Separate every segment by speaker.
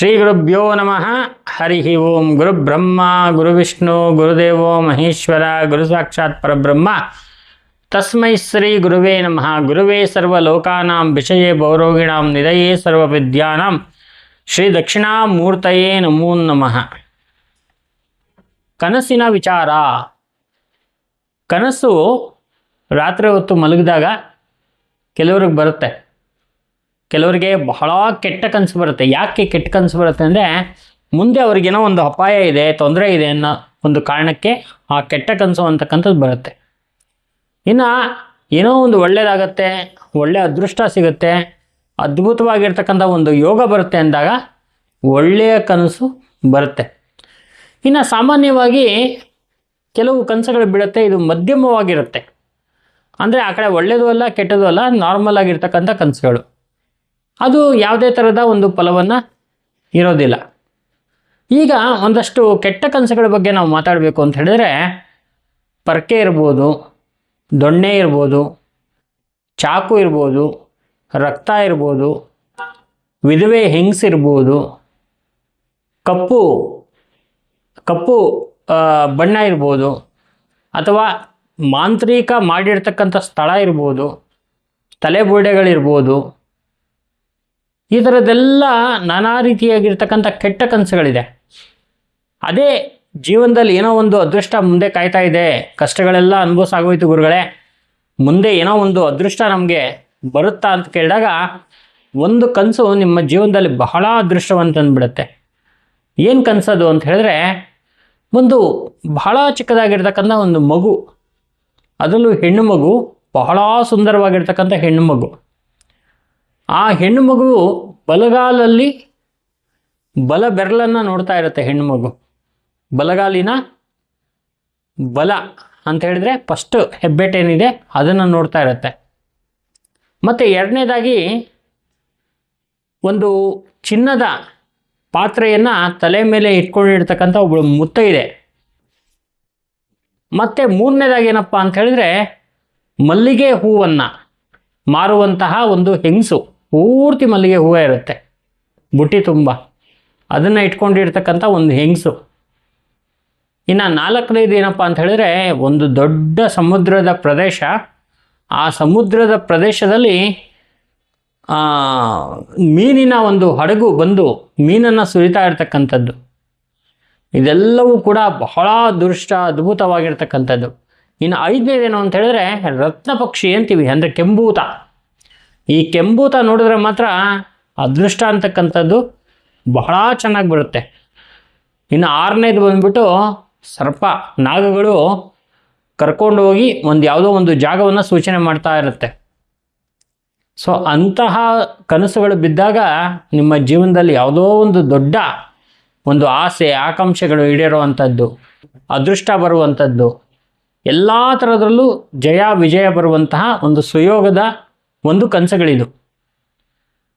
Speaker 1: ಶ್ರೀ ಗುರುಭ್ಯೋ ನಮಃ. ಹರಿ ಓಂ ಗುರು ಬ್ರಹ್ಮ, ಗುರು ವಿಷ್ಣು ಗುರುದೇವೋ ಮಹೇಶ್ವರ, ಗುರು ಸಾಕ್ಷಾತ್ ಪರಬ್ರಹ್ಮ. ತಸ್ಮೈ ಶ್ರೀ ಗುರುವೇ ನಮಃ. ಗುರುವೇ ಸರ್ವಲೋಕಾನಾಂ ವಿಷಯೇ ಭೌರೋಗಿಣಾಂ ನಿಧಯೇ ಸರ್ವವಿದ್ಯಾನಾಂ. ಶ್ರೀ ದಕ್ಷಿಣಾಮೂರ್ತಯೇ ನಮೋ ನಮಃ. ಕನಸಿನ ವಿಚಾರ. ಕನಸು ರಾತ್ರಿ ಹೊತ್ತು ಮಲಗಿದಾಗ ಕೆಲವ್ರಿಗೆ ಬರುತ್ತೆ. ಕೆಲವರಿಗೆ ಬಹಳ ಕೆಟ್ಟ ಕನಸು ಬರುತ್ತೆ. ಯಾಕೆ ಕೆಟ್ಟ ಕನಸು ಬರುತ್ತೆ ಅಂದರೆ ಮುಂದೆ ಅವ್ರಿಗೇನೋ ಒಂದು ಅಪಾಯ ಇದೆ, ತೊಂದರೆ ಇದೆ ಅನ್ನೋ ಒಂದು ಕಾರಣಕ್ಕೆ ಆ ಕೆಟ್ಟ ಕನಸು ಅಂತಕ್ಕಂಥದ್ದು ಬರುತ್ತೆ. ಇನ್ನು ಏನೋ ಒಂದು ಒಳ್ಳೆಯದಾಗತ್ತೆ ಒಳ್ಳೆ ಅದೃಷ್ಟ ಸಿಗುತ್ತೆ, ಅದ್ಭುತವಾಗಿರ್ತಕ್ಕಂಥ ಒಂದು ಯೋಗ ಬರುತ್ತೆ ಅಂದಾಗ ಒಳ್ಳೆಯ ಕನಸು ಬರುತ್ತೆ. ಇನ್ನು ಸಾಮಾನ್ಯವಾಗಿ ಕೆಲವು ಕನಸುಗಳು ಬೀಳುತ್ತೆ, ಇದು ಮಧ್ಯಮವಾಗಿರುತ್ತೆ. ಅಂದರೆ ಆ ಕಡೆ ಒಳ್ಳೆಯದು ಅಲ್ಲ ಕೆಟ್ಟದ್ದು ಅಲ್ಲ ನಾರ್ಮಲ್ ಆಗಿರ್ತಕ್ಕಂಥ ಕನಸುಗಳು. ಅದು ಯಾವುದೇ ಥರದ ಒಂದು ಫಲವನ್ನು ಇರೋದಿಲ್ಲ. ಈಗ ಒಂದಷ್ಟು ಕೆಟ್ಟ ಕನಸುಗಳ ಬಗ್ಗೆ ನಾವು ಮಾತಾಡಬೇಕು ಅಂತ ಹೇಳಿದ್ರೆ, ಪರ್ಕೆ ಇರ್ಬೋದು, ದೊಣ್ಣೆ ಇರ್ಬೋದು, ಚಾಕು ಇರ್ಬೋದು, ರಕ್ತ ಇರ್ಬೋದು, ವಿಧವೆ ಹೆಂಗಸಿರ್ಬೋದು ಕಪ್ಪು ಕಪ್ಪು ಬಣ್ಣ ಇರ್ಬೋದು, ಅಥವಾ ಮಾಂತ್ರಿಕ ಮಾಡಿರ್ತಕ್ಕಂಥ ಸ್ಥಳ ಇರ್ಬೋದು, ತಲೆಬುರುಡೆಗಳಿರ್ಬೋದು ಈ ಥರದ್ದೆಲ್ಲ ನಾನಾ ರೀತಿಯಾಗಿರ್ತಕ್ಕಂಥ ಕೆಟ್ಟ ಕನಸುಗಳಿದೆ. ಅದೇ ಜೀವನದಲ್ಲಿ ಏನೋ ಒಂದು ಅದೃಷ್ಟ ಮುಂದೆ ಕಾಯ್ತಾ ಇದೆ, ಕಷ್ಟಗಳೆಲ್ಲ ಅನುಭವಿಸಾಗೋಯ್ತು ಗುರುಗಳೇ. ಮುಂದೆ ಏನೋ ಒಂದು ಅದೃಷ್ಟ ನಮಗೆ ಬರುತ್ತಾ ಅಂತ ಕೇಳಿದಾಗ ಒಂದು ಕನಸು ನಿಮ್ಮ ಜೀವನದಲ್ಲಿ ಬಹಳ ಅದೃಷ್ಟವಂತಂದ್ಬಿಡುತ್ತೆ ಏನು ಕನಸದು ಅಂತ ಹೇಳಿದ್ರೆ, ಒಂದು ಬಹಳ ಚಿಕ್ಕದಾಗಿರ್ತಕ್ಕಂಥ ಒಂದು ಮಗು, ಅದರಲ್ಲೂ ಹೆಣ್ಣು ಮಗು, ಬಹಳ ಸುಂದರವಾಗಿರ್ತಕ್ಕಂಥ ಹೆಣ್ಣು ಮಗು. ಆ ಹೆಣ್ಣು ಮಗು ಬಲಗಾಲಲ್ಲಿ ಬಲ ಬೆರಳನ್ನು ನೋಡ್ತಾ ಇರುತ್ತೆ ಹೆಣ್ಣು ಮಗು ಬಲಗಾಲಿನ ಬಲ ಅಂತ ಹೇಳಿದ್ರೆ ಫಸ್ಟ್ ಹೆಬ್ಬೆಟ್ಟೇನಿದೆ, ಅದನ್ನು ನೋಡ್ತಾ ಇರುತ್ತೆ. ಮತ್ತು ಎರಡನೇದಾಗಿ ಒಂದು ಚಿನ್ನದ ಪಾತ್ರೆಯನ್ನು ತಲೆ ಮೇಲೆ ಇಟ್ಕೊಂಡಿರ್ತಕ್ಕಂಥ ಒಬ್ಬಳು ಮುತ್ತೈದೆ ಮತ್ತು ಮೂರನೇದಾಗಿ ಏನಪ್ಪ ಅಂತ ಹೇಳಿದ್ರೆ ಮಲ್ಲಿಗೆ ಹೂವನ್ನು ಮಾರುವಂತಹ ಒಂದು ಹೆಂಗಸು. ಪೂರ್ತಿ ಮಲ್ಲಿಗೆ ಹೂವು ಇರುತ್ತೆ. ಬುಟ್ಟಿ ತುಂಬ. ಅದನ್ನು ಇಟ್ಕೊಂಡಿರ್ತಕ್ಕಂಥ ಒಂದು ಹೆಂಗಸು. ಇನ್ನು ನಾಲ್ಕನೇದು ಏನಪ್ಪ ಅಂತ ಹೇಳಿದ್ರೆ, ಒಂದು ದೊಡ್ಡ ಸಮುದ್ರದ ಪ್ರದೇಶ. ಆ ಸಮುದ್ರದ ಪ್ರದೇಶದಲ್ಲಿ ಮೀನಿನ ಒಂದು ಹಡಗು ಬಂದು ಮೀನನ್ನು ಸುರಿತಾ ಇರ್ತಕ್ಕಂಥದ್ದು. ಇದೆಲ್ಲವೂ ಕೂಡ ಬಹಳ ದುಷ್ಟ ಅದ್ಭುತವಾಗಿರ್ತಕ್ಕಂಥದ್ದು. ಇನ್ನು ಐದನೇದೇನು ಅಂತ ಹೇಳಿದ್ರೆ ರತ್ನ ಪಕ್ಷಿ ಅಂತೀವಿ, ಅಂದರೆ ಕೆಂಬೂತ. ಈ ಕೆಂಬೂತ ನೋಡಿದ್ರೆ ಮಾತ್ರ ಅದೃಷ್ಟ ಅಂತಕ್ಕಂಥದ್ದು ಬಹಳ ಚೆನ್ನಾಗಿ ಬರುತ್ತೆ. ಇನ್ನು ಆರನೇದು ಬಂದ್ಬಿಟ್ಟು ಸರ್ಪ, ನಾಗಗಳು ಕರ್ಕೊಂಡು ಹೋಗಿ ಒಂದು ಯಾವುದೋ ಒಂದು ಜಾಗವನ್ನು ಸೂಚನೆ ಮಾಡ್ತಾ ಇರುತ್ತೆ. ಸೊ, ಅಂತಹ ಕನಸುಗಳು ಬಿದ್ದಾಗ ನಿಮ್ಮ ಜೀವನದಲ್ಲಿ ಯಾವುದೋ ಒಂದು ದೊಡ್ಡ ಒಂದು ಆಸೆ, ಆಕಾಂಕ್ಷೆಗಳು ಈಡೇರುವಂಥದ್ದು, ಅದೃಷ್ಟ ಬರುವಂಥದ್ದು, ಎಲ್ಲ ಥರದರಲ್ಲೂ ಜಯ, ವಿಜಯ ಬರುವಂತಹ ಒಂದು ಸುಯೋಗದ ಒಂದು ಕನಸುಗಳಿದು.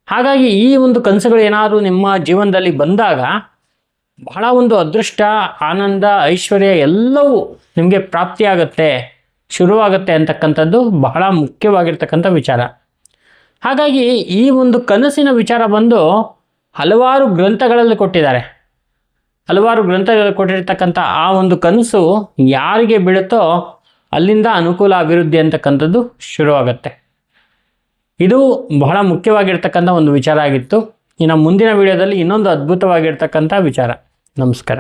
Speaker 1: ಹಾಗಾಗಿ ಈ ಒಂದು ಕನಸುಗಳು ಏನಾದರೂ ನಿಮ್ಮ ಜೀವನದಲ್ಲಿ ಬಂದಾಗ ಬಹಳ ಒಂದು ಅದೃಷ್ಟ, ಆನಂದ, ಐಶ್ವರ್ಯ ಎಲ್ಲವೂ ನಿಮಗೆ ಪ್ರಾಪ್ತಿಯಾಗತ್ತೆ, ಶುರುವಾಗುತ್ತೆ ಅಂತಕ್ಕಂಥದ್ದು ಬಹಳ ಮುಖ್ಯವಾಗಿರ್ತಕ್ಕಂಥ ವಿಚಾರ. ಹಾಗಾಗಿ ಈ ಒಂದು ಕನಸಿನ ವಿಚಾರ ಬಂದು ಹಲವಾರು ಗ್ರಂಥಗಳಲ್ಲಿ ಕೊಟ್ಟಿದ್ದಾರೆ. ಹಲವಾರು ಗ್ರಂಥಗಳಲ್ಲಿ ಕೊಟ್ಟಿರ್ತಕ್ಕಂಥ ಆ ಒಂದು ಕನಸು ಯಾರಿಗೆ ಬೀಳುತ್ತೋ ಅಲ್ಲಿಂದ ಅನುಕೂಲ, ಅಭಿವೃದ್ಧಿ ಅಂತಕ್ಕಂಥದ್ದು ಶುರುವಾಗುತ್ತೆ. ಇದು ಬಹಳ ಮುಖ್ಯವಾಗಿರ್ತಕ್ಕಂಥ ಒಂದು ವಿಚಾರ ಆಗಿತ್ತು. ಇನ್ನು ಮುಂದಿನ ವಿಡಿಯೋದಲ್ಲಿ ಇನ್ನೊಂದು ಅದ್ಭುತವಾಗಿರ್ತಕ್ಕಂಥ ವಿಚಾರ. ನಮಸ್ಕಾರ.